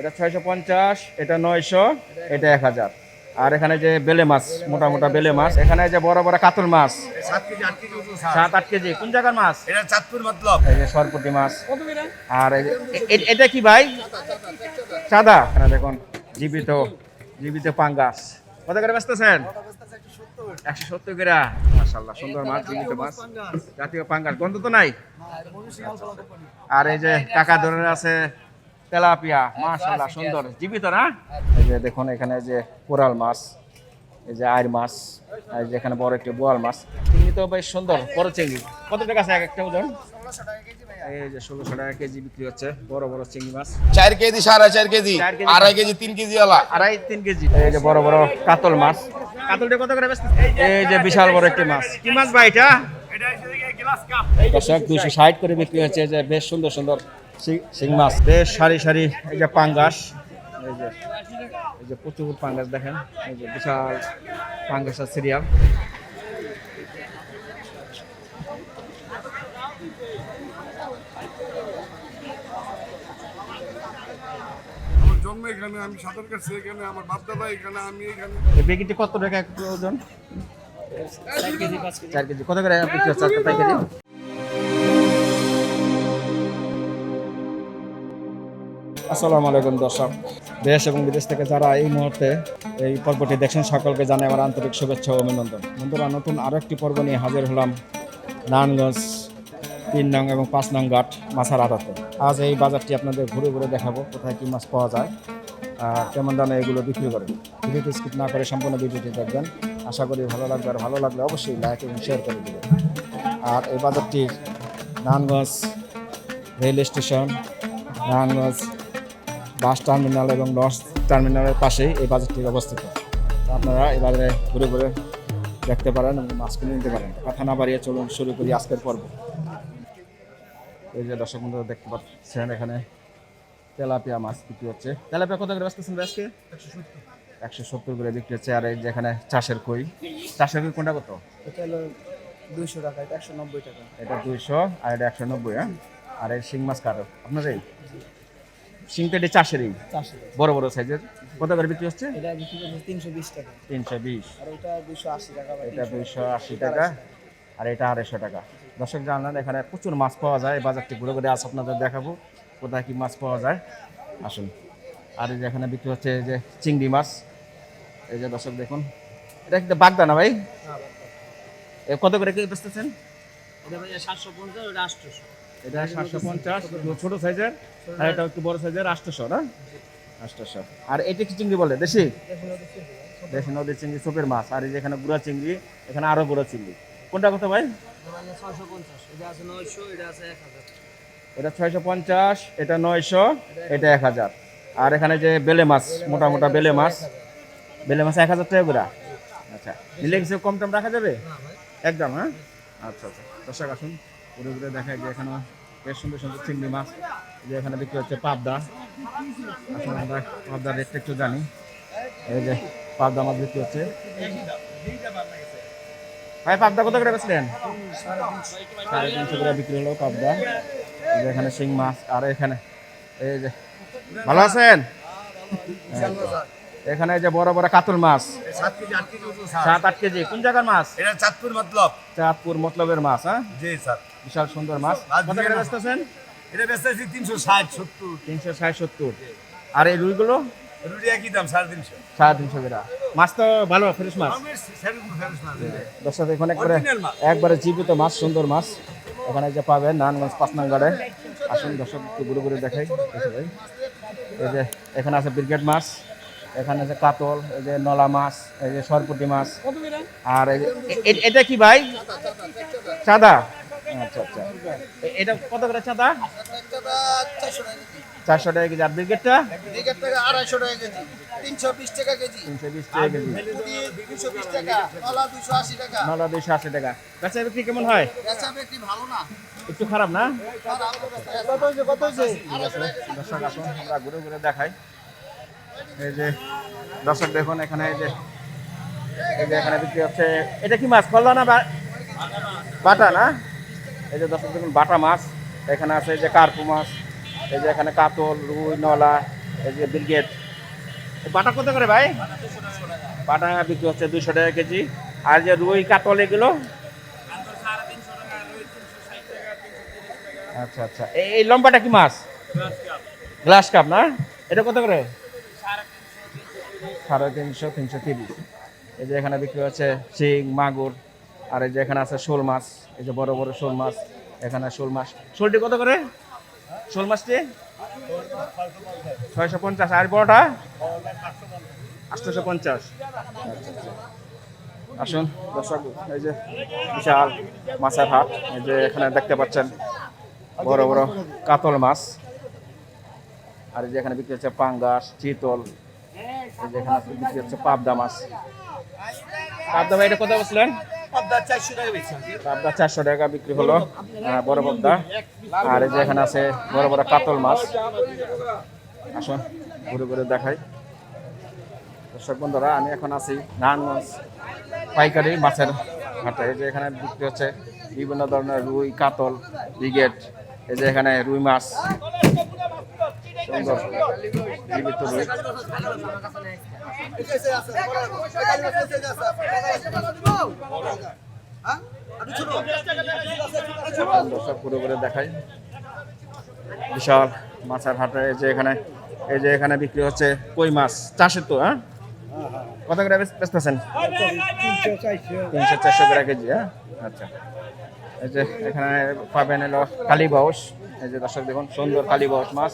এটা ছয়শো পঞ্চাশ এটা নয়শো এটা এক হাজার। আর এখানে যে বেলে মাছ মোটা মোটা বেলে মাছ এখানে যে বড় বড় কাতল মাছ। সাত আট কেজি কোন জায়গার মাছ? এটা চাঁদপুর এই যে সরপুটি মাছ। আর এটা কি ভাই? চাঁদা। এখানে দেখুন জীবিত জীবিত পাঙ্গাস। কত করে বেচতেছেন? একশো সত্তর করে। মাসাল্লাহ সুন্দর মাছ জীবিত মাছ। জাতীয় পাঙ্গাস। গন্ধ তো নাই? আর এই যে টাকা ধরে আছে তেলাপিয়া মাশাল্লাহ সুন্দর জীবিত না? এই যে দেখুন এখানে যে কোরাল মাছ এই যে আয়ের মাছ আর এই যে এখানে বড় একটি বোয়াল মাছ চিংড়ি তো বেশ সুন্দর বড় চিংড়ি। কত টাকা আছে এক একটা ওজন? এই যে ষোলোশো টাকা কেজি বিক্রি হচ্ছে বড় বড় চিংড়ি মাছ। চার কেজি সাড়ে চার কেজি। আড়াই কেজি তিন কেজি ওলা আড়াই তিন কেজি। এই যে বড় বড় কাতল মাছ। কাতলটা কত করে বেচতে এই যে বিশাল বড় একটি মাছ। কি মাছ ভাই এটা? দর্শক দুশো ষাট করে বিক্রি হচ্ছে যে বেশ সুন্দর সুন্দর শি- মাছ। বেশ সারি সারি এই যে পাঙ্গাস এই যে এই যে প্রচুর পাঙ্গাস দেখেন এই যে বিশাল পাঙ্গাসের সিরিয়াল। আমার জন্ম এখানে আমি সাঁতার কাটছি এখানে আমার বাপ দাদা এখানে আমি এখানে। এই বেগিটি কত টাকা একটু ওজন? চার কেজি, কত করে আসসালামু আলাইকুম দর্শক। দেশ এবং বিদেশ থেকে যারা এই মুহূর্তে এই পর্বটি দেখছেন, সকলকে জানাই আমার আন্তরিক শুভেচ্ছা ও অভিনন্দন। বন্ধুরা, নতুন আরও একটি পর্ব নিয়ে হাজির হলাম নারায়ণগঞ্জ তিন নং এবং পাঁচ নং ঘাট মাছার আড়াতে। আজ এই বাজারটি আপনাদের ঘুরে ঘুরে দেখাবো, কোথায় কী মাছ পাওয়া যায় আর কেমন দামে এগুলো বিক্রি করে। ভিডিওটি স্কিপ না করে সম্পূর্ণ ভিডিওটি দেখবেন। আশা করি ভালো লাগবে আর ভালো লাগলে অবশ্যই লাইক এবং শেয়ার করে দেবেন। আর এই বাজারটির Narayanganj rail station Narayanganj bus terminal এবং লঞ্চ টার্মিনালের পাশেই এই বাজারটি অবস্থিত। আপনারা এই বাজারে ঘুরে ঘুরে দেখতে পারেন এবং মাছ কিনে নিতে পারেন। কথা না বাড়িয়ে চলুন, শুরু করি আজকের পর্ব। এই যে দর্শক বন্ধুরা দেখতে পাচ্ছেন এখানে তেলাপিয়া মাছ বিক্রি হচ্ছে। তেলাপিয়া কত করে বেচতেছেন আজকে? একশো সত্তর করে বিক্রি হচ্ছে আর এই যে এখানে চাষের কই? চাষের কই কোনটা কত? এটা হলো দুইশো টাকা এটা একশো নব্বই টাকা। এটা দুইশো আর এটা একশো নব্বই হ্যাঁ? আর এই শিং মাছ কারও? আপনার এই শিংটা এটি চাষেরই। বড় বড় সাইজের। কত করে বিক্রি হচ্ছে? এটা বিক্রি তিনশো বিশ টাকা। তিনশো বিশ। আর এটা দুইশো আশি টাকা এটা দুইশো আশি টাকা আর এটা আড়াইশো টাকা। দর্শক জানলেন এখানে প্রচুর মাছ পাওয়া যায়। বাজারটি ঘুরে ঘুরে আজ আপনাদের দেখাবো কোথায় কি মাছ পাওয়া যায়। আসুন। আর এই যে এখানে বিক্রি হচ্ছে যে চিংড়ি মাছ। এই যে দর্শক দেখুন এটা কিন্তু বাগদা না ভাই? কত করে কি বেচতেছেন? এটা সাতশো পঞ্চাশ ছোট সাইজের। আর এটা একটু বড় সাইজের আটশোশো না? আটশোশো। আর এটা কি চিংড়ি বলে দেশি? দেশি নদীর চিংড়ি চোপের মাছ। আর এই যে এখানে গুড়া চিংড়ি এখানে আরও গুড়া চিংড়ি। কোনটা কত ভাই? এটা ছয়শো পঞ্চাশ এটা নয়শো এটা এক হাজার। আর এখানে যে বেলে মাছ মোটা মোটা বেলে মাছ বেলে মাছ এক হাজার টাকা করে? আচ্ছা নিলে কিছু কম টম রাখা যাবে? একদম হ্যাঁ? আচ্ছা আচ্ছা। দর্শক আসুন, ঘুরে ঘুরে দেখায় যে এখানে বেশ সুন্দর সুন্দর চিংড়ি মাছ যে এখানে বিক্রি হচ্ছে পাবদা। আসলে আমরা পাবদার রেটটা একটু জানি। এই যে পাবদা মাছ বিক্রি হচ্ছে। ভাই, পাবদা কত করে বেচলেন? সাড়ে তিনশো করে বিক্রি হলো পাবদা। যে এখানে শিং মাছ, আর এখানে, এই যে, ভালো আছেন? এখানে যে বড় বড় কাতল মাছ। সাত আট কেজি কোন জায়গার মাছ? এটা চাঁদপুর মতলব। চাঁদপুর মতলবের মাছ হ্যাঁ? জি স্যার। বিশাল সুন্দর মাছ। কত করে। বেচতেছেন? এটা বেচতেছি তিনশো ষাট সত্তর। তিনশো ষাট সত্তর। আর এই রুইগুলো? রুটি একই দাম সাড়ে তিনশো। সাড়ে তিনশো করে। মাছ তো ভালো ফ্রেশ মাছ। দর্শক এখানে একবারে একবারে জীবিত মাছ সুন্দর মাছ। এখানে যে পাবেন নারায়ণগঞ্জ পাঁচ নাঙ্গারে আসুন দর্শক একটু ঘুরে ঘুরে দেখাই। দেখে এই যে এখানে আছে ব্রিগেড মাছ। এখানে আছে কাতল এই যে নলা মাছ এই যে সরপুটি মাছ। আর যে- এটা কি ভাই? চাঁদা। আচ্ছা আচ্ছা। এটা কত করে চাঁদা? চারশো টাকা কেজি। আর ব্রিগেডটা? আড়াইশো টাকা কেজি তিনশো বিশ টাকা কেজি। তিনশো বিশ টাকা কেজি দুশো বিশ টাকা কলা দুশো আশি টাকা। নলা আশি টাকা বেচা বিক্রি কেমন হয়? বেচা বিক্রি ভালো না একটু খারাপ না? কত হয়েছে কত হয়েছে? দর্শক আসুন আমরা ঘুরে ঘুরে দেখাই। এই যে দর্শক দেখুন এখানে এই যে এই যে এখানে বিক্রি হচ্ছে এটা কি মাছ কল্লা না বাটা না? এই যে দর্শক দেখুন বাটা মাছ এখানে আছে এই যে কার্পু মাছ এই যে এখানে কাতল রুই নলা এই যে ব্রিগেড বাটা কত করে ভাই? বাটা বিক্রি হচ্ছে দুশো টাকা কেজি। আর যে রুই কাতল এগুলো? আচ্ছা আচ্ছা। এই এই লম্বাটা কি মাছ? গ্লাস কাপ না? এটা কত করে? সাড়ে তিনশো তিনশো তিরিশ। এই যে এখানে বিক্রি হচ্ছে শিং, মাগুর, আর এই যে এখানে আছে শোল মাছ, এই যে বড় বড় শোল মাছ, এখানে শোল মাছ। শোলটি কত করে? শোল মাছটি? ছয়শো পঞ্চাশ। আর বড়টা? আটশোশো পঞ্চাশ। আসুন, দর্শক, এই যে বিশাল মাছের হাট, এই যে এখানে দেখতে পাচ্ছেন বড় বড় কাতল মাছ। আর এই যে এখানে বিক্রি হচ্ছে পাঙ্গাস, চিতল এই যে এখানে বিক্রি হচ্ছে পাবদা মাছ। পাবদা ভাই এটা কত বলছিলেন? পাবদা চারশো টাকা বিক্রি হলো বড় পাবদা। আর এই যে এখানে আছে বড় বড় কাতল মাছ। আসুন ঘুরে ঘুরে দেখাই। দর্শক বন্ধুরা আমি এখন আছি নারায়ণগঞ্জ পাইকারি মাছের হাটে। এই যে এখানে বিক্রি হচ্ছে বিভিন্ন ধরনের রুই কাতল ব্রিগেড এই যে এখানে রুই মাছ। দেখাই। বিশাল মাছের হাটে, এই যে এখানে, এই যে এখানে বিক্রি হচ্ছে কই মাছ? চাষের তো হ্যাঁ? কত করে বেচ- বেচতেছেন? তিনশো চারশো করে কেজি হ্যাঁ? আচ্ছা। এই যে এখানে পাবেন এলো কালীবাউস এই যে দর্শক দেখুন সুন্দর কালীবাউস মাছ।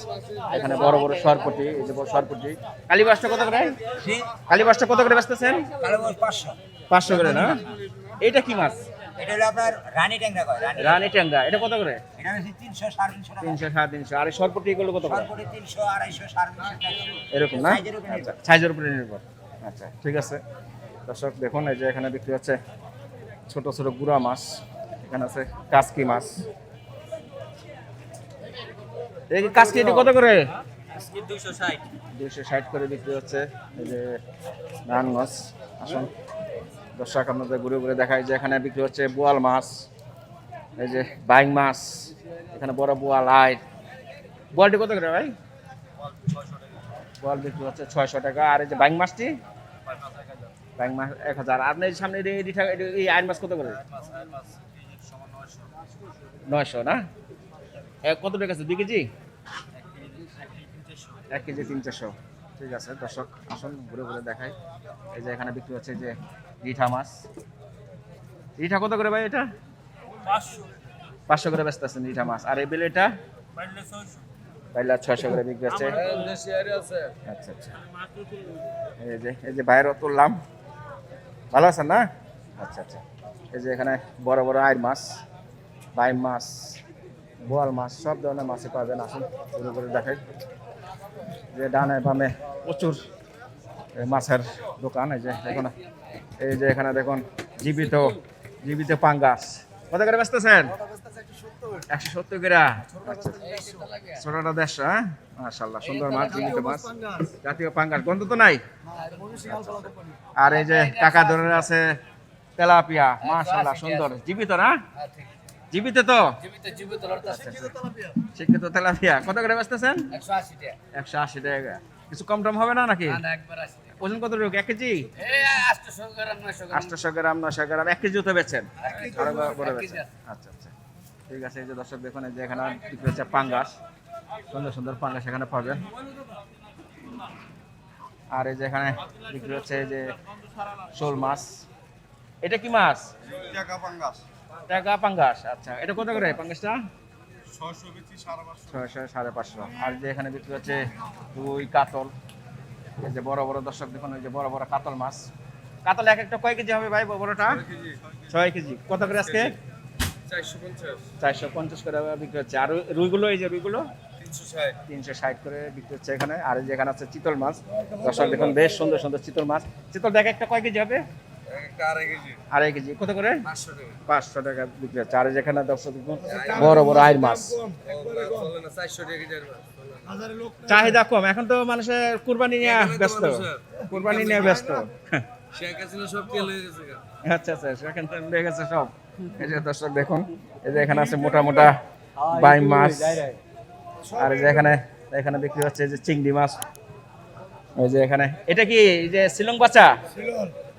এখানে বড় বড় সরপটি এই যে বড় সরপটি। কালীবাসটা কত করে? কালীবাসটা কত করে বেচতেছেন? পাঁচশো। করে না? এইটা কি মাছ? এটা হলো আপনার রানী ট্যাংরা কয়? রানী রানী ট্যাংরা। এটা কত করে? এটা তিনশো সাড়ে তিনশো তিনশো সাড়ে তিনশো। আর সরপটি এগুলো কত করে? তিনশো আড়াইশো সাড়ে তিনশো এরকম না? আচ্ছা সাইজের উপরে নির্ভর। আচ্ছা ঠিক আছে। দর্শক দেখুন এই যে এখানে বিক্রি হচ্ছে ছোট ছোট গুড়া মাছ। এখানে আছে কাসকি মাছ। এই কাসকি কত করে? দুইশো ষাট। করে বিক্রি হচ্ছে। এই যে নারায়ণগঞ্জ আসুন। দর্শক আপনাদের ঘুরে ঘুরে দেখায় যে এখানে বিক্রি হচ্ছে বোয়াল মাছ এই যে বাইং মাছ এখানে বড় বোয়াল আয় বোয়ালটি কত করে ভাই? বোয়াল বিক্রি হচ্ছে ছয়শো টাকা। আর এই যে বাইং মাছটি? বাইং মাছ এক হাজার। আর এই সামনে এই আইন মাছ কত করে? নয়শো না? কত টাকা আছে? দুই কেজি? এক কেজি তিন চারশো ঠিক আছে দর্শক আসুন ঘুরে ঘুরে দেখাই। এই যে এখানে বিক্রি হচ্ছে যে রিঠা মাছ। রিঠা কত করে ভাই এটা? পাঁচশো। করে ব্যস্ত আছেন রিঠা মাছ। আর এই বেল এটা? পাইলা ছয়শো। করে বিক্রি হচ্ছে। আচ্ছা আচ্ছা। এই যে এই যে বাইরেও তুললাম। ভালো আছেন না? আচ্ছা আচ্ছা। এই যে এখানে বড় বড় আইর মাছ, বাইম মাছ, বোয়াল মাছ, সব ধরনের মাছই পাবেন। আসুন, ঘুরে ঘুরে দেখাই। যে ডানে বামে প্রচুর মাছের দোকান, এই যে দেখুন। এই যে এখানে দেখুন, জীবিত জীবিত পাঙ্গাস। কত করে বেচতেছেন? একশো সত্তর ছোটটা দেড়শো হ্যাঁ? সুন্দর মাছ, জীবিত মাছ। জাতীয় পাঙ্গাস, গন্ধ তো নাই? আর এই যে টাকা ধরে আছে তেলাপিয়া মাশাল্লাহ সুন্দর। জীবিত না? জীবিত তো? শিক্ষিত তেলাপিয়া। কত করে বেচতেছেন? একশো আশি টাকা। কিছু কম টম হবে না নাকি? ওজন কত রোগ এক কেজি? আটশো গ্রাম নশো গ্রাম। এক কেজি তো বেচেন? আরও বড়- বেচেন। আচ্ছা আচ্ছা। ঠিক আছে এই যে দর্শক দেখুন যে এখানে বিক্রি হচ্ছে পাঙ্গাস। সুন্দর সুন্দর পাঙ্গাস এখানে পাবেন। আর এই যে এখানে বিক্রি হচ্ছে এই যে শোল মাছ। এটা কি মাছ? টাকা পাঙ্গাস। টাকা পাঙ্গাস আচ্ছা। এটা কত করে পাঙ্গাসটা? ছয়শো সাড়ে পাঁচশো। আর যে এখানে বিক্রি হচ্ছে কাতল। এই যে বড় বড় দর্শক দেখুন ওই যে বড় বড় কাতল মাছ। কাতল এক একটা কয় কেজি হবে ভাই বড়টা? ছয় কেজি। কত করে আজকে? চারশো পঞ্চাশ। করে বিক্রি হচ্ছে। আর রুইগুলো এই যে রুইগুলো? তিনশো ষাট। করে বিক্রি হচ্ছে এখানে। আর এই যে আছে চিতল মাছ। দর্শক দেখুন বেশ সুন্দর সুন্দর চিতল মাছ। চিতল দেখ একটা কয় কেজি হবে? আড়াই কেজি। কত করে? পাঁচশো টাকা। বিক্রি হচ্ছে। আর দর্শক বড় বড় আয়ের মাছ। চাহিদা কম। এখন তো মানুষের কুরবানি নিয়ে ব্যস্ত। কুরবানি নিয়ে ব্যস্ত। হয়ে আচ্ছা আচ্ছা সেখান থেকে গেছে সব। এই যে দর্শক দেখুন এই যে এখানে আছে মোটা মোটা বাই মাছ। আর এই যে এখানে এখানে বিক্রি হচ্ছে এই যে চিংড়ি মাছ। ওই যে এখানে এটা কি এই যে শিলং বাচ্চা?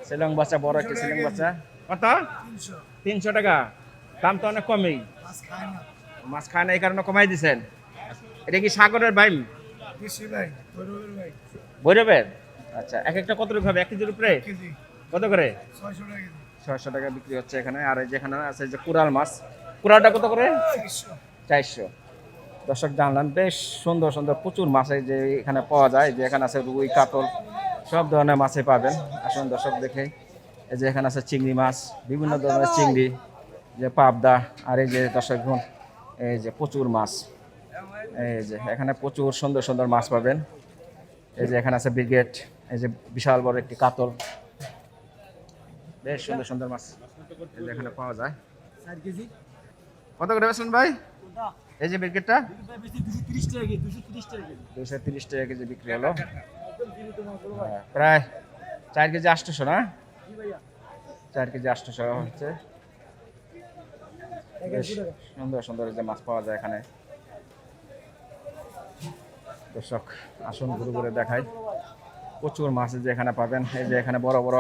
শিলং বাচ্চা বড় একটা শিলং বাচ্চা। কত? তিনশো। টাকা। দাম তো অনেক কমই। মাছ খায় না। এই কারণে কমাই দিছেন। এটা কি সাগরের বাইম? ভৈরবের আচ্ছা এক একটা কত রকম হবে? এক কেজির উপরে? কত করে? ছয়শো টাকা বিক্রি হচ্ছে এখানে। আর এই যেখানে আছে যে কুড়াল মাছ। কুড়ালটা কত করে? চারশো। দর্শক জানলাম বেশ সুন্দর সুন্দর প্রচুর মাছ এই যে এখানে পাওয়া যায়। যে এখানে আছে রুই কাতল। সব ধরনের মাছই পাবেন। আসুন দর্শক দেখে। এই যে এখানে আছে চিংড়ি মাছ বিভিন্ন ধরনের চিংড়ি যে পাবদা আর এই যে দর্শক এই যে প্রচুর মাছ। এই যে এখানে প্রচুর সুন্দর সুন্দর মাছ পাবেন। এই যে এখানে আছে ব্রিগেড এই যে বিশাল বড় একটি কাতল। বেশ সুন্দর সুন্দর মাছ এই যে এখানে পাওয়া যায়। কত করে বেছেন ভাই? এই যে ব্রিগেডটা? দুশো তিরিশ টাকা কেজি বিক্রি হলো। প্রায় চার কেজি আটশোশো না? চার কেজি আটশোশো হচ্ছে। বেশ, সুন্দর সুন্দর যে মাছ পাওয়া যায় এখানে। দর্শক, আসুন ঘুরে ঘুরে দেখাই। প্রচুর মাছ যে এখানে পাবেন। এই যে এখানে বড় বড়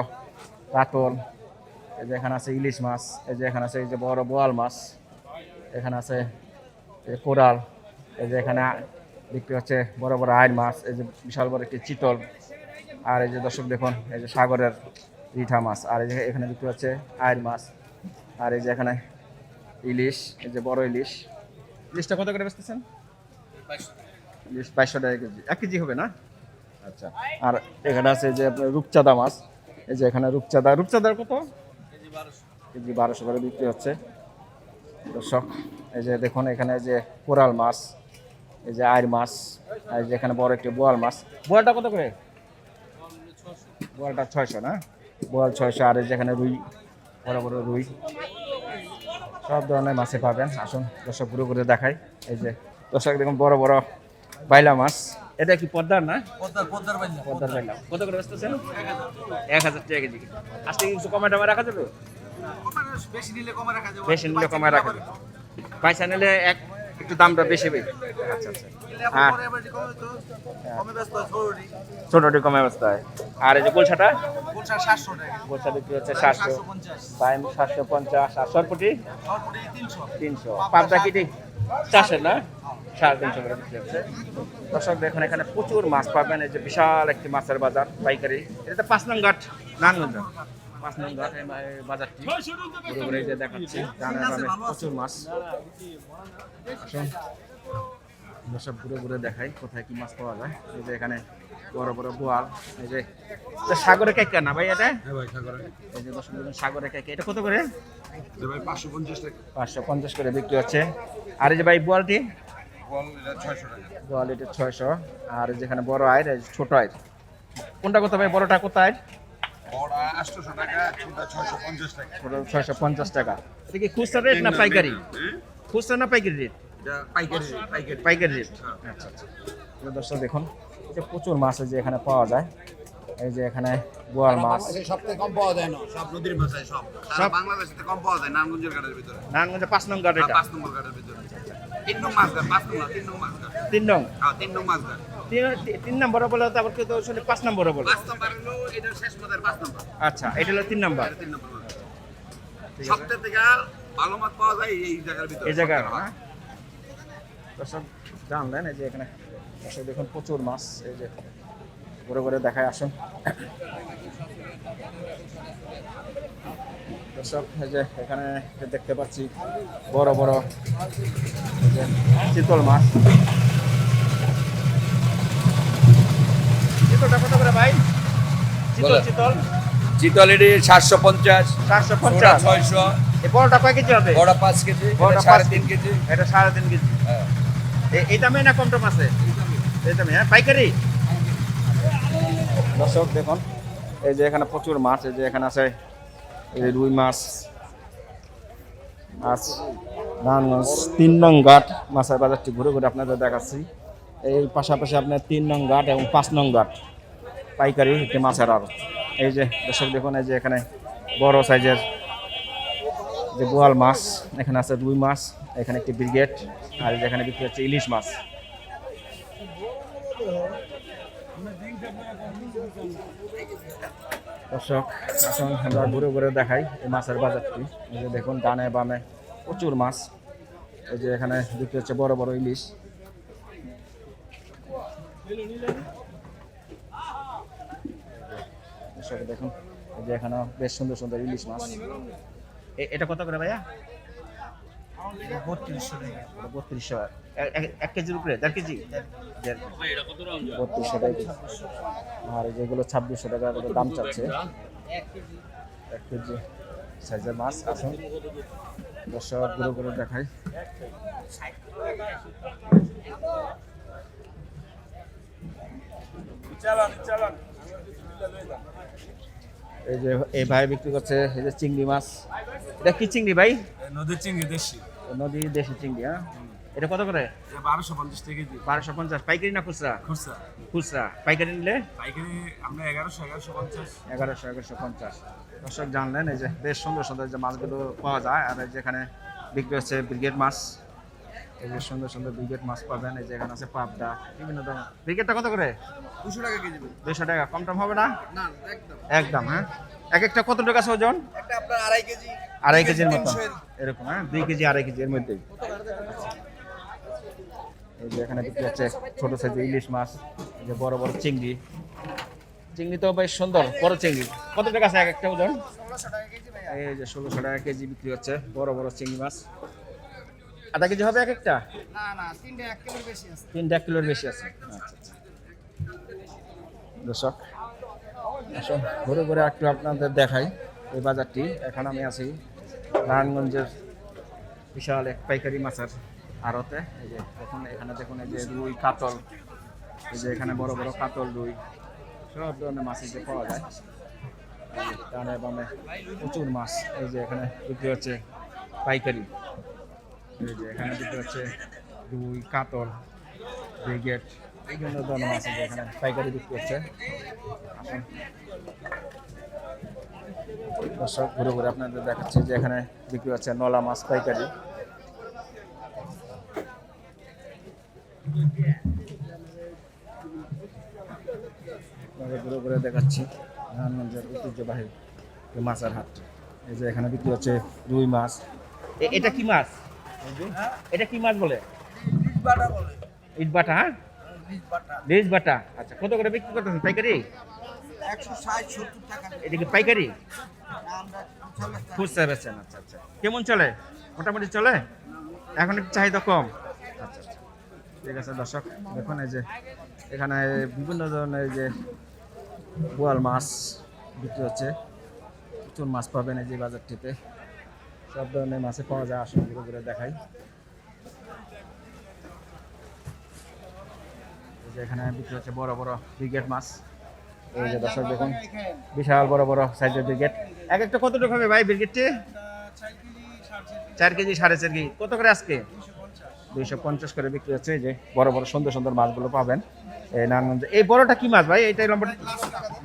কাতল এই যে এখানে আছে ইলিশ মাছ, এই যে এখানে আছে এই যে বড় বোয়াল মাছ, এখানে আছে কোরাল, এই যে এখানে বিক্রি হচ্ছে বড় বড় আইল মাছ এই যে বিশাল বড় একটি চিতল আর এই যে দর্শক দেখুন এই যে সাগরের রিঠা মাছ আর এই যে এখানে বিক্রি হচ্ছে আইল মাছ আর এই যে এখানে ইলিশ এই যে বড় ইলিশ। ইলিশটা কত করে বেচতেছেন? ইলিশ বাইশশো টাকা কেজি এক কেজি হবে না? আচ্ছা আর এখানে আছে যে আপনার রূপচাঁদা মাছ এই যে এখানে রূপচাঁদা রূপচাঁদার কত? কেজি বারোশো করে বিক্রি হচ্ছে। দর্শক এই যে দেখুন এখানে যে কোরাল মাছ এই যে আইর মাছ আর এই যে এখানে বড় একটি বোয়াল মাছ। বোয়ালটা কত করে? বোয়ালটা ছয়শো না? বোয়াল ছয়শো আর এই যে এখানে রুই বড় বড় রুই। সব ধরনের মাছে পাবেন। আসুন দর্শক ঘুরে ঘুরে দেখাই। এই যে দর্শক দেখুন বড় বড় বাইলা মাছ। এটা কি পদ্মার না? পদ্মার পদ্মার বাইলা। পদ্মার বাইলা। কত করে বেচতেছেন? এক হাজার টাকা কেজি। আজকে কিছু কমে টমে রাখা যাবে? বেশি নিলে কমে রাখা যাবে। বেশি নিলে কমায় রাখা যাবে। পয়সা নিলে এক একটু দামটা বেশি হবে আচ্ছা আচ্ছা। হ্যাঁ যে কমে ব্যস্ত হয়। ছোটটি ছোটটি আর এই যে টাকা গোলছা বিক্রি হচ্ছে সাতশো। পঞ্চাশ সাতশো পঞ্চাশ। আর সরপুটি? তিনশো। পাবদা কিটি চারশো না? সাড়ে তিনশো করে বিক্রি হচ্ছে। দর্শক, দেখুন, এখানে প্রচুর মাছ পাবেন। এই যে বিশাল একটি মাছের বাজার, পাইকারি। এটা তো পাঁচ নং ঘাট নানগঞ্জ পাঁচ বাজারটি। ঘুরে ঘুরে যে দেখাচ্ছি ডানে প্রচুর মাছ আসুন দর্শক ঘুরে ঘুরে দেখাই কোথায় কি মাছ পাওয়া যায়। এই যে এখানে বড় বড় বোয়াল এই যে সাগরে কেক না ভাই এটা? এই যে দর্শক সাগরে কেক এটা কত করে? ভাই পাঁচশো পঞ্চাশ পাঁচশো পঞ্চাশ করে বিক্রি হচ্ছে। আর এই যে ভাই বোয়ালটি? বল এটা ছয়শো বোয়াল এটা ছয়শো। আর যেখানে বড় আয়ের ছোট আয়ের। কোনটা কত ভাই? বড়টা কত ছয়শো পঞ্চাশ টাকা। এটা কি খুচরা রেট না পাইকারি? খুচরা না পাইকারি রেট এটা পাইকারি পাইকারি। পাইকারি রেট আচ্ছা আচ্ছা। দর্শক দেখুন এই যে প্রচুর মাছ যে এখানে পাওয়া যায়। এই যে এখানে বোয়াল মাছ। সবথেকে কম পাওয়া যায় না সব নদীর ভাষায় সব। সারা বাংলাদেশে কম পাওয়া যায় নারায়ণগঞ্জের ঘাটের ভিতরে। নারায়ণগঞ্জে পাঁচ নং ঘাট এটা। পাঁচ নম্বর ঘাটের ভিতরে। তিন নং মাছ ঘাট পাঁচ নম্বর তিন নং মাছ ঘাট। তিন নং। হ্যাঁ তিন নং মাছ ঘাট। তিন- তিন নম্বরে বলে তারপর কেউ তো শুনে পাঁচ নম্বরে বলে আচ্ছা এটা হলো তিন নম্বর। নম্বর থেকে ভালো মাছ পাওয়া যায় এই জায়গার ভিতরে। এই জায়গায় না দর্শক জানলেন এই যে এখানে দর্শক দেখুন প্রচুর মাছ এই যে ঘুরে ঘুরে দেখায় আসুন। দর্শক এই যে এখানে দেখতে পাচ্ছি বড় বড় চিতল মাছ। চিতলটা কত করে ভাই? চিতল চিতল। চিতল এটি সাতশো পঞ্চাশ। চারশো পঞ্চাশ। ছয়শো। এই বড়টা কয় কেজি হবে? বড় পাঁচ কেজি বড়টা সাড়ে তিন কেজি। এটা সাড়ে তিন কেজি। হ্যাঁ। এই দামে না কম দাম আছে? এই দামে। হ্যাঁ পাইকারি? দর্শক দেখুন এই যে এখানে প্রচুর মাছ এই যে এখানে আছে এই রুই মাছ মাছ নারায়ণগঞ্জ তিন নং ঘাট মাছের বাজারটি ঘুরে ঘুরে আপনাদের দেখাচ্ছি। এই পাশাপাশি আপনার তিন নং ঘাট এবং পাঁচ নং ঘাট পাইকারি একটি মাছের আর এই যে, দর্শক দেখুন, এই যে এখানে বড় সাইজের যে বোয়াল মাছ, এখানে আছে রুই মাছ, এখানে একটি ব্রিগেড, আর যেখানে বিক্রি হচ্ছে ইলিশ মাছ। দর্শক এখন আমরা ঘুরে ঘুরে দেখাই এই মাছের বাজারটি। এই যে দেখুন, ডানে বামে প্রচুর মাছ। এই যে এখানে বিক্রি হচ্ছে বড় বড় ইলিশ। দর্শক দেখুন যে এখানে বেশ সুন্দর সুন্দর ইলিশ মাছ। এ- এটা কত করে ভাইয়া? বত্রিশশো এক কেজির উপরে দেড় কেজি। বত্রিশশো টাকা আর এই যেগুলো ছাব্বিশশো টাকা দাম চাচ্ছে। এক কেজি সাইজের মাছ আসুন। দর্শকগুলো করে দেখাই। চালান চালান এই যে এই ভাই বিক্রি করছে এই যে চিংড়ি মাছ। এটা কি চিংড়ি ভাই? নদীর চিংড়ি দেশি। নদী দেশি চিংড়ি হ্যাঁ? এটা কত করে? বারোশো পঞ্চাশ টাকা কেজি বারোশো পঞ্চাশ। পাইকারি না খুচরা? খুচরা। খুচরা। পাইকারি নিলে? পাইকারি আমরা এগারোশো এগারোশো পঞ্চাশ। এগারোশো এগারোশো পঞ্চাশ। দর্শক জানলেন এই যে বেশ সুন্দর সুন্দর যে মাছগুলো পাওয়া যায় আর এই যেখানে বিক্রি হচ্ছে ব্রিগেড মাছ। এই যে সুন্দর সুন্দর ব্রিগেড মাছ পাবেন এই যে এখানে আছে পাবদা বিভিন্ন ধরনের। ব্রিগেডটা কত করে? দুশো টাকা কেজি দুশো টাকা কম টম হবে না? না একদম। একদম হ্যাঁ? এক একটা কত টাকা আছে ওজন? একটা আপনার আড়াই কেজি আড়াই কেজির মতো। এরকম। হ্যাঁ? দুই কেজি আড়াই কেজি এর মধ্যেই। এই যে এখানে বিক্রি হচ্ছে ছোট সাইজের ইলিশ মাছ এই যে বড় বড় চিংড়ি। চিংড়ি তো বেশ সুন্দর বড় চিংড়ি। কত টাকা আছে এক একটা ওজন? এই যে ষোলোশো টাকা কেজি বিক্রি হচ্ছে বড় বড় চিংড়ি মাছ। আধা কেজি হবে এক একটা না না তিনটে এক কিলোর বেশি আছে। তিনটা এক কিলোর বেশি আছে। আচ্ছা আচ্ছা। দর্শক আসুন ঘুরে ঘুরে একটু আপনাদের দেখাই এই বাজারটি। এখন আমি আছি নারায়ণগঞ্জের বিশাল এক পাইকারি মাছের আড়তে এই যে দেখুন এখানে দেখুন এই যে রুই কাতল এই যে এখানে বড় বড় কাতল রুই সব ধরনের মাছ এই যে পাওয়া যায়। ডানে বামে প্রচুর মাছ এই যে এখানে বিক্রি হচ্ছে পাইকারি। যে, এখানে বিক্রি হচ্ছে রুই কাতল ব্রিগেড বিভিন্ন ধরনের মাছ আছে এখানে, পাইকারি বিক্রি হচ্ছে। দর্শক, ঘুরে ঘুরে আপনাদের দেখাচ্ছি যে এখানে বিক্রি হচ্ছে নলা মাছ পাইকারি। ঘুরে ঘুরে দেখাচ্ছি নারায়ণগঞ্জের ঐতিহ্যবাহী মাছের হাট। এই যে এখানে বিক্রি হচ্ছে রুই মাছ। এটা কি মাছ? এটা কি মাছ বলে? ইট বাটা হ্যাঁ? বীজ বাটা আচ্ছা কত করে বিক্রি করতেছেন? পাইকারি? এটা কি পাইকারি? খুচরা বেচেন আচ্ছা আচ্ছা। কেমন চলে? মোটামুটি চলে? এখন একটু চাহিদা কম? আচ্ছা আচ্ছা। ঠিক আছে দর্শক দেখুন এই যে এখানে বিভিন্ন ধরনের এই যে বোয়াল মাছ বিক্রি হচ্ছে। প্রচুর মাছ পাবেন এই যে বাজারটিতে সব ধরনের মাছে পাওয়া যায় আসুন ঘুরে ঘুরে দেখাই। এখানে বিক্রি হচ্ছে বড় বড় ব্রিগেড মাছ। এই যে দর্শক দেখুন বিশাল বড় বড় সাইজের ব্রিগেড। এক একটা কতটুকু হবে ভাই ব্রিগেডটি? চার কেজি সাড়ে চার কেজি। কত করে আজকে? দুইশো পঞ্চাশ করে বিক্রি হচ্ছে। যে বড় বড় সুন্দর সুন্দর মাছগুলো পাবেন। এই নারায়ণগঞ্জে এই বড়টা কি মাছ ভাই? এটা লম্বা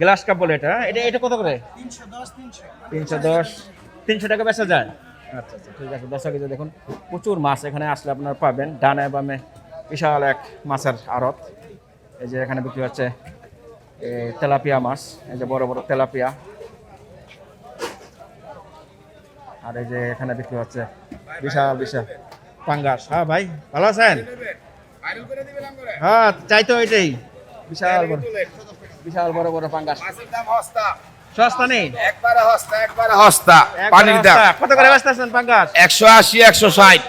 গ্লাস কাপ বলে এটা এটা এটা কত করে? তিনশো দশ তিনশো। তিনশো দশ। তিনশো টাকা বেচা যায়? আচ্ছা আচ্ছা ঠিক আছে। দশ কেজি দেখুন, প্রচুর মাছ এখানে আসলে আপনারা পাবেন। ডানে বামে বিশাল এক মাছের আড়ত। এই যে এখানে বিক্রি হচ্ছে তেলাপিয়া মাছ। এই যে বড় বড় তেলাপিয়া। আর এই যে এখানে বিক্রি হচ্ছে বিশাল বিশাল। পাঙ্গাস। হ্যাঁ ভাই, ভালো আছেন? হ্যাঁ চাই তো এটাই বিশাল বড় বিশাল বড় বড় পাঙ্গাস। সস্তা নেই? একবারে হস্তা একবারে হস্তা। পানির দাম। সস্তা। কত করে বেচতেছেন পাঙ্গাস? একশো আশি একশো ষাট।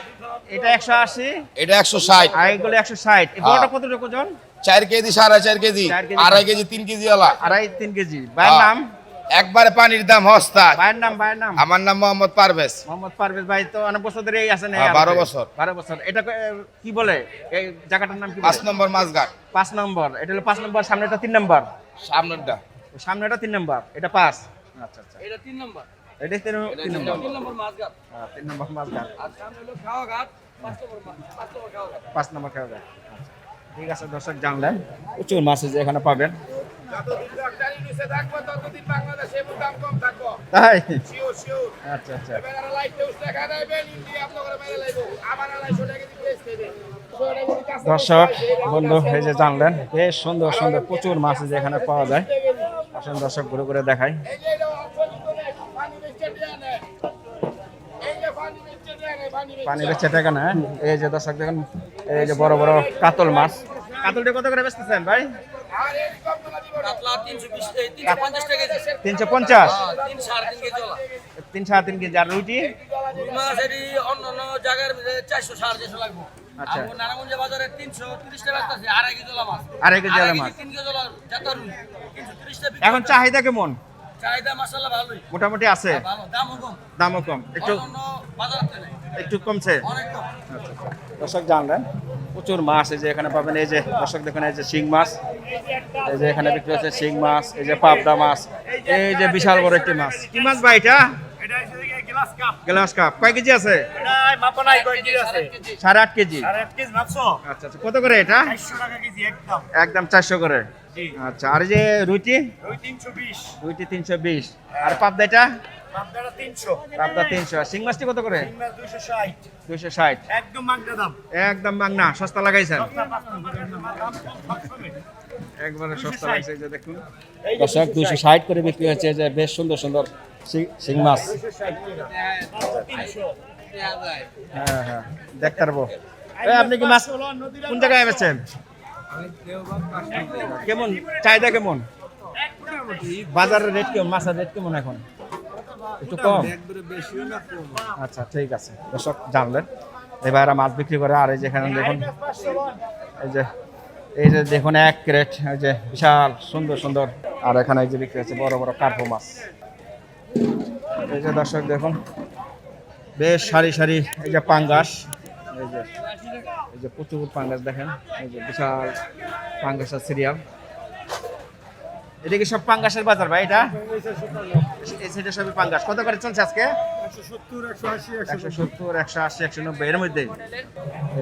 এটা একশো আশি? এটা একশো ষাট। আর এগুলো একশো ষাট। এই বড়টা কতটুকু ওজন? চার কেজি সাড়ে চার কেজি। চার কেজি। আড়াই কেজি তিন কেজি ওলা। আড়াই তিন কেজি। ভাইয়ের হ্যাঁ। নাম? একবারে পানির দাম হস্তা। ভাইয়ের নাম ভাইয়ের নাম? আমার নাম মোহাম্মদ পারভেজ। মোহাম্মদ পারভেজ ভাই তো অনেক বছর ধরে এই আছেন হ্যাঁ, বারো। বছর। বারো বছর। এটা কি বলে? এই জায়গাটার নাম কি পাঁচ? নম্বর মাছঘাট। পাঁচ নম্বর। এটা হলো পাঁচ নম্বর সামনেটা তিন নম্বর। সামনেরটা। সামনেটা তিন নম্বর এটা পাঁচ। আচ্ছা আচ্ছা। এটা তিন নম্বর। এটা তিন তিন নম্বর তিন নম্বর। মাছ ঘাট। হ্যাঁ, তিন নম্বর মাছ আর সামনে হলো খাওয়া পাঁচ নম্বর পাঁচ নম্বর খাওয়া পাঁচ নম্বর খেয়ে যায় ঠিক আছে দর্শক জানলেন। প্রচুর মাছ আছে এখানে পাবেন। ততদিন বাংলাদেশে দাম কম থাকব। তাই? শিওর শিওর আচ্ছা আচ্ছা। দর্শক বন্ধু এই যে জানলেন বেশ সুন্দর সুন্দর প্রচুর মাছ যে এখানে পাওয়া যায়। আসুন দর্শক ঘুরে ঘুরে দেখাই। পানি বেচছে টাকা না এই যে দর্শক দেখেন এই যে বড় বড় কাতল মাছ। কাতলটা কত করে বেচতেছেন ভাই? তিনশো পঞ্চাশ হ্যাঁ, তিন সাড়ে তিন কেজি আর রুটি অন্য অন্য জায়গার চারশো সাড়ে চারশো লাগবে। আচ্ছা। নারায়ণগঞ্জ বাজারে তিনশো তিরিশ টাকা আছে আড়াই কেজি ওলা মাছ। আড়াই কেজি ওলা মাছ। তিন কেজি ওলা জাতা রুই। টাকা এখন চাহিদা কেমন? চাহিদা মাসাল্লাহ ভালোই। মোটামুটি আছে? ভালো। দামও কম। দামও কম। একটু বাজার একটু কমছে? অনেক কম। দর্শক জানলেন প্রচুর মাছ এই যে এখানে পাবেন এই যে দর্শক দেখেন এই যে শিং মাছ এই যে এখানে বিক্রি হচ্ছে শিং মাছ এই যে পাবদা মাছ এই যে বিশাল বড় একটি মাছ। কি মাছ ভাই এটা? Glass cup. কয় কেজি আছে? সাড়ে আট কেজি। আচ্ছা আচ্ছা। কত করে এটা? একদম। চারশো করে। আচ্ছা আর যে রুটি? রুটি তিনশো বিশ। আর পাবদা এটা? পাবদা তিনশো। আর শিং মাছটি কত করে? দুইশো ষাট। একদম মাগনা দাম। একদম বাংনা সস্তা লাগাইছেন। একবারে সস্তা লাগছে যে দেখুন। দর্শক দুইশো ষাট। করে বিক্রি হচ্ছে যে বেশ সুন্দর সুন্দর শিং মাছ। হ্যাঁ হ্যাঁ দেখতে পারব। আপনি কি মাছ কোন জায়গায় বেচছেন কেমন? চাহিদা কেমন? বাজারের রেট কেমন? মাছের রেট কেমন এখন? একটু কম? আচ্ছা ঠিক আছে। দর্শক, জানলেন। এবার মাছ বিক্রি করে, আর এই যেখানে দেখুন, এই যে এই যে দেখুন, এক ক্রেট, এই যে বিশাল, সুন্দর সুন্দর। আর এখানে এই যে বিক্রি হচ্ছে বড় বড় কার্পো মাছ। এই যে দর্শক, দেখুন, বেশ সারি সারি, এই যে পাঙ্গাস। এই যে এই যে প্রচুর পাঙ্গাস দেখেন, এই যে বিশাল পাঙ্গাসের সিরিয়াল। এটা কি সব পাঙ্গাসের বাজার ভাই এটা? সেটা সবই পাঙ্গাস। কত করে চলছে আজকে? একশো সত্তর, একশো আশি, একশো নব্বই, এর মধ্যে।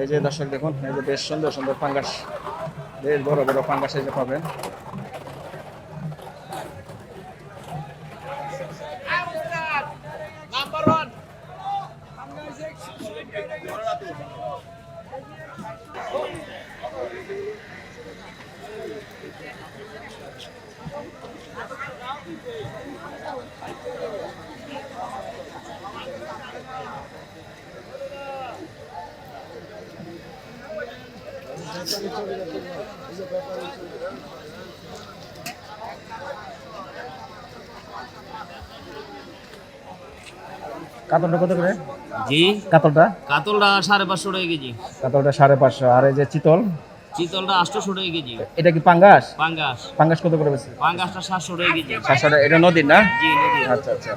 এই যে দর্শক দেখুন, এই যে বেশ সুন্দর সুন্দর পাঙ্গাস। বেশ বড় বড় পাঙ্গাস এই যে পাবেন। কাতলটা কত করে? জি। কাতলটা? কাতলটা সাড়ে পাঁচশো টাকা কেজি। কাতলটা সাড়ে পাঁচশো। আর এই যে চিতল? চিতলটা আটশোশো টাকা কেজি। এটা কি পাঙ্গাস? পাঙ্গাস। পাঙ্গাস কত করে বেশি? পাঙ্গাসটা সাতশো টাকা কেজি। সাতশো টাকা। এটা নদীর না? জি নদী আচ্ছা আচ্ছা।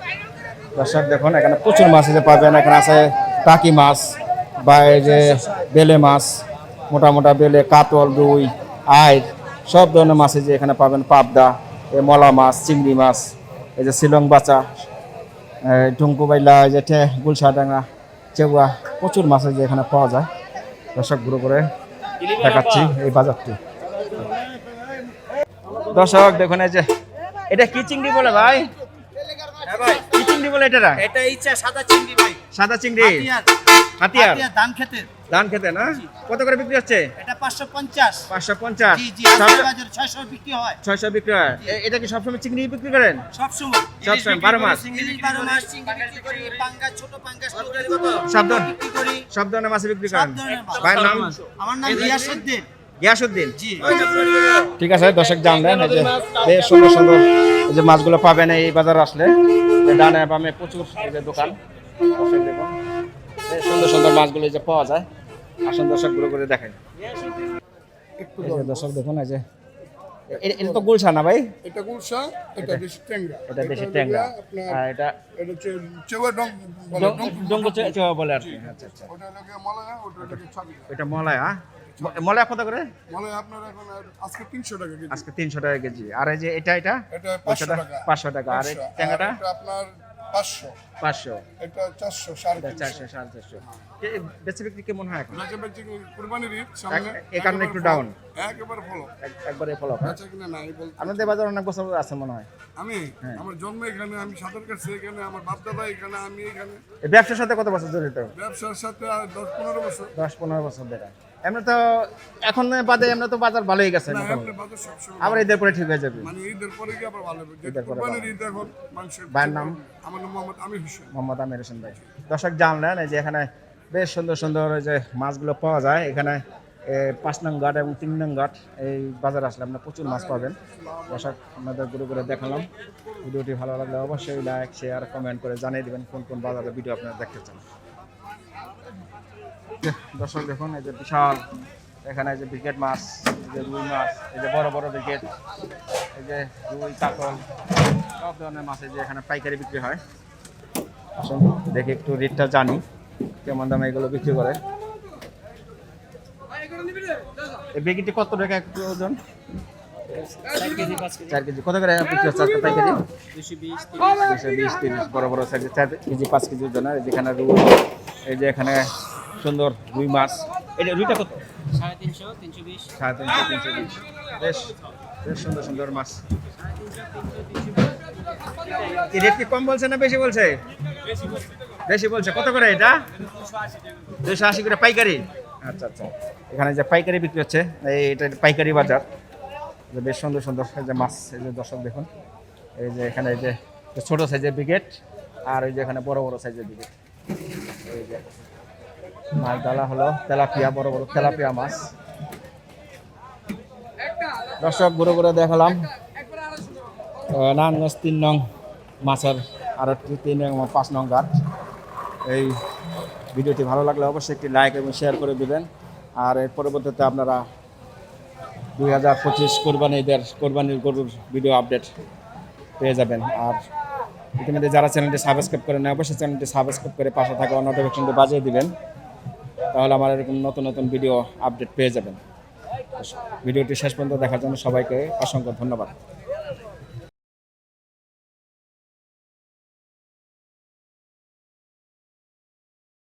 দর্শক দেখুন এখানে প্রচুর মাছ যে পাবেন এখানে আছে টাকি মাছ বা এই যে বেলে মাছ মোটা মোটা বেলে কাতল রুই আইর সব ধরনের মাছ যে এখানে পাবেন। পাবদা এই মলা মাছ চিংড়ি মাছ এই যে শিলং বাচা টুঙ্কু বাইলা যে গুলশাডাঙ্গা চেগুয়া প্রচুর মাছ আছে যে এখানে পাওয়া যায়। দর্শক ঘুরে করে দেখাচ্ছি এই বাজারটি। দর্শক দেখুন এই যে এটা কি চিংড়ি বলে ভাই? কি চিংড়ি বলে এটা এটা ইচ্ছা সাদা চিংড়ি ভাই। সাদা চিংড়ি। হাতিয়ার? ধান খেতে ধান খেতে না? কত করে বিক্রি হচ্ছে? এটা পাঁচশো পঞ্চাশ। পাঁচশো পঞ্চাশ। জি জি বাজারে বিক্রি হয়। ছয়শো বিক্রি হয়। এটা কি সবসময় চিংড়ি বিক্রি করেন? সবসময়। সবসময় বারো মাস। চিংড়ি বিক্রি করি পাঙ্গাস ছোট পাঙ্গাস সব ধরনের বিক্রি করি। সব ধরনের মাছ। বিক্রি করেন? ধরনের ভাইয়ের নাম? আমার নাম জি। ঠিক আছে দর্শক জানলেন এই যে বেশ সুন্দর সুন্দর এই যে মাছগুলো পাবেন এই বাজারে আসলে। ডানে বামে প্রচুর দোকান। দর্শক দেখুন। সুন্দর সুন্দর মাছগুলো যে পাওয়া যায়। আসুন দর্শক ঘুরে ঘুরে যে দর্শক দেখুন এই যে এটা তো গুলশা না ভাই? এটা গুলশা এটা দেশি ট্যাংরা। এটা দেশি হলো ট্যাংরা। আপনার আর এটা এটা চেওয়া ডং ডং চেওয়া বলে আর আচ্ছা আচ্ছা ওটা লাগে মলয়া ওটা লাগে ছাগিলা। এটা মলয়া মলয়া কত করে? মলয়া আপনার এখন আজকে তিনশো টাকা কেজি। আজকে তিনশো টাকা কেজি। আর এই যে এটা এটা? টাকা। পাঁচশো টাকা। আর। ট্যাংরাটা? আপনার পাঁচশো। পাঁচশো। এটা চারশো সাড়ে চারশো সাড়ে চারশো। কে- বিক্রি কেমন হয় এখন? বেচা বেচি কুরবানির ঈদ সামনে এক- কারণে একটু একেবারে ফলো। একবারে ফলো। বেচা কিনা নাই বলতে। আপনাদের বাজার অনেক বছর আছে মনে হয়। আমি? হ্যাঁ। আমার জন্ম এখানে আমি সাঁতার কাটছি এখানে আমার বাপ দাদা এখানে আমি এখানে। ব্যবসার সাথে কত বছর জড়িত? ব্যবসার সাথে দশ পনেরো বছর। দশ পনেরো বছর ধরে। এমনি তো এখন বাদে এমনি তো বাজার ভালোই গেছে আবার ঈদের পরে ঠিক হয়ে যাবে। মানে ঈদের পরে কি আবার ভালো ঈদের পরে ঈদ এখন মানুষের ভাইয়ের নাম? আমার নাম মোহাম্মদ আমির হোসেন। মোহাম্মদ আমির হোসেন ভাই। দর্শক জানলেন যে এখানে বেশ সুন্দর সুন্দর যে মাছগুলো পাওয়া যায়। এখানে পাঁচ নং ঘাট এবং তিন নং ঘাট এই বাজারে আসলে আপনার প্রচুর মাছ পাবেন। দর্শক আপনাদের ঘুরে ঘুরে দেখালাম। ভিডিওটি ভালো লাগলে অবশ্যই লাইক শেয়ার কমেন্ট করে জানিয়ে দেবেন কোন কোন বাজারের ভিডিও আপনারা দেখতে চান। দর্শক দেখুন এই যে বিশাল এখানে এই যে ব্রিকেট মাছ এই যে রুই মাছ এই যে বড় বড় ব্রিকেট এই যে রুই কাতল সব ধরনের মাছ এই যে এখানে পাইকারি বিক্রি হয়। আসুন দেখে একটু রেটটা জানি কেমন দামে এগুলো বিক্রি করে। এই বেগিটি কত টাকা একটু ওজন? চার কেজি চার কেজি। কত করে বিক্রি হচ্ছে আজকে পাইকারি? দুশো বিশ তিরিশ। বড় বড় সাইজের চার কেজি পাঁচ কেজি ওজন আর যেখানে রুই এই যে এখানে সুন্দর রুই মাছ। এটা রুইটা কত? সাড়ে তিনশো তিনশো বিশ। বিশ, বেশ সুন্দর সুন্দর মাছ। রেট কি কম বলছে না বেশি বলছে? বেশি বলছে। কত করে এটা? দুশো আশি করে পাইকারি। আচ্ছা আচ্ছা। এখানে যে পাইকারি বিক্রি হচ্ছে এটা পাইকারি বাজার। বেশ সুন্দর সুন্দর যে মাছ, এই যে দর্শক দেখুন। এই যে এখানে এই যে ছোট সাইজের বিকেট আর ওই যে এখানে বড় বড় সাইজের বিকেট এই যে মাছ ডালা হলো তেলাপিয়া, বড় বড় তেলাপিয়া মাছ। দর্শক, ঘুরে ঘুরে দেখালাম নারায়ণগঞ্জ তিন নং মাছের আর একটি তিন এবং পাঁচ নং ঘাট। এই ভিডিওটি ভালো লাগলে অবশ্যই একটি লাইক এবং শেয়ার করে দিবেন। আর এর পরবর্তীতে আপনারা দুই হাজার পঁচিশ কোরবানি ঈদের কোরবানির গরুর ভিডিও আপডেট পেয়ে যাবেন। আর ইতিমধ্যে যারা চ্যানেলটি সাবস্ক্রাইব করেন অবশ্যই চ্যানেলটি সাবস্ক্রাইব করে পাশে থাকা নোটিফিকেশনটি বাজিয়ে দিবেন। তাহলে আমার এরকম নতুন নতুন ভিডিও আপডেট পেয়ে যাবেন। ভিডিওটি শেষ পর্যন্ত দেখার জন্য সবাইকে অসংখ্য ধন্যবাদ।